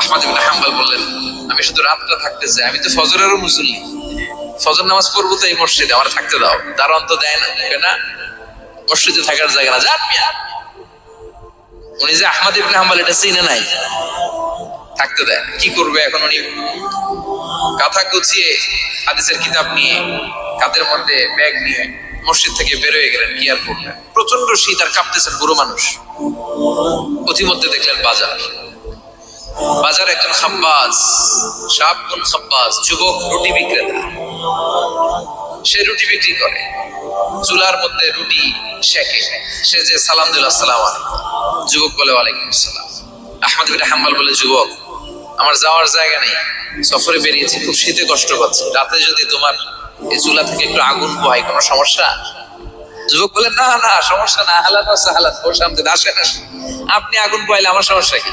আহমদ ইবনে হাম্বল বললেন, আমি শুধু রাতটা থাকতে চাই, আমি তো ফজরেরও মুসল্লি। ফজর নামাজ পড়ব তো এই মসজিদে, আমার থাকতে দাও। দারোয়ান তো দেয় না না। মসজিদে থাকার জায়গা না। যান উনি যে আহমদ ইবনে এটা চিনে নাই। থাকতে দেয় কি করবে এখন উনি? কাঁথা গুছিয়ে হাদিসের কিতাব নিয়ে কাদের মধ্যে ব্যাগ নিয়ে মসজিদ থেকে বেরোয় গেলেন, কি আর করলেন প্রচণ্ড শীত আর কাঁপতেছেন বুড়ো মানুষ। পথিমধ্যে দেখলেন বাজার। বাজার একজন খাব্বাজ সাবগুন খাব্বাজ, যুবক রুটি বিক্রেতা। সে রুটি বিক্রি করে। চুলার মধ্যে রুটি শেখে সে যে সালাম দিল, আসসালাম যুবক বলে, ওয়ালাইকুম আসসালাম। আহমদ বিন হাম্বাল বলে, যুবক, আমার যাওয়ার জায়গা নেই। সফরে বেরিয়েছি, খুব শীতে কষ্ট পাচ্ছি। রাতে যদি তোমার এই চুলা থেকে একটু আগুন পোহাই কোনো সমস্যা? যুবক বলে, না না, সমস্যা না। হালাত হালাত। ওর সামনে আসেন আসেন। আপনি আগুন পোহাইলে আমার সমস্যা কি?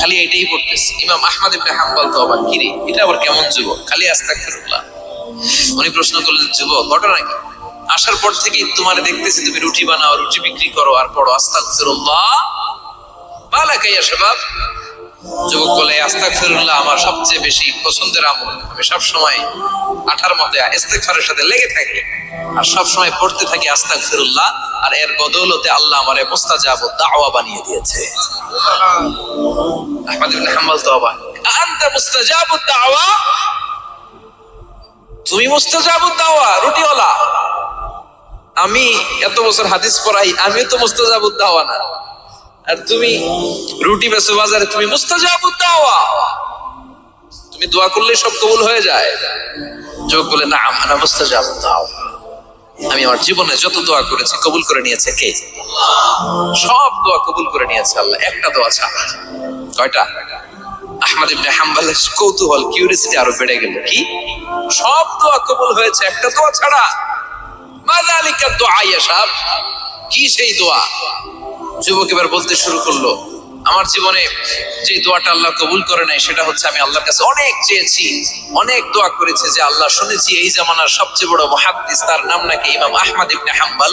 খালি এটাই পড়তেছে। ইমাম আহমদ ইবনে হাম্বল তো আবার কিরে এটা আবার কেমন যুবক? খালি আস্তাগফিরুল্লাহ। উনি প্রশ্ন করলেন, যুবক, ঘটনা কি? আসার পর থেকেই তোমার দেখতেছি, তুমি রুটি বানাও, রুটি বিক্রি করো আর পড়ো আস্তাগফিরুল্লাহ। বালাকা ইয়া শাবাব। যুবক বলে আস্তাক ফিরুল্লাহ আমার সবচেয়ে বেশি পছন্দের আমল। আমি সব সময় আঠার মধ্যে ইস্তেগফারের সাথে লেগে থাকি আর সব সময় পড়তে থাকি আস্তাক ফিরুল্লাহ আর এর বদৌলতে আল্লাহ আমারে মুস্তাজাব দাওয়া বানিয়ে দিয়েছে। আহমদ তুমি আমি এত বছর হাদিস পড়াই, আমিও তো মুস্তাজাব দাওয়া না। আর তুমি রুটি বেসো বাজারে, তুমি মুস্তাজাবুদ দাওয়া। তুমি দোয়া করলে সব কবুল হয়ে যায়। যোগ বলে না, আমরা মুস্তাজাবুদ দাওয়া। আমি আমার জীবনে যত দোয়া করেছি, কবুল করে নিয়েছে কে? সব দোয়া কবুল করে নিয়েছে আল্লাহ। একটা দোয়া ছাড়া। কয়টা? আহমদ ইবনে হাম্বলের কৌতূহল আরও বেড়ে গেল। কি? সব দোয়া কবুল হয়েছে, একটা দোয়া ছাড়া। দোয়া কি সেই দোয়া? যুবক এবার বলতে শুরু করল, আমার জীবনে যে দোয়াটা আল্লাহ কবুল করে নাই, সেটা হচ্ছে আমি আল্লাহর কাছে অনেক চেয়েছি, অনেক দোয়া করেছে যে আল্লাহ শুনেছি এই জামানার সবচেয়ে বড় মহাদ্দিস, তার নাম নাকি ইমাম আহমদ ইবনে হাম্বাল।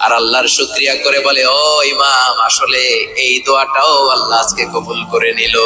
আর আল্লাহর শুক্রিয়া করে বলে, ও ইমাম, আসলে এই দোয়াটাও আল্লাহ আজকে কবুল করে নিল।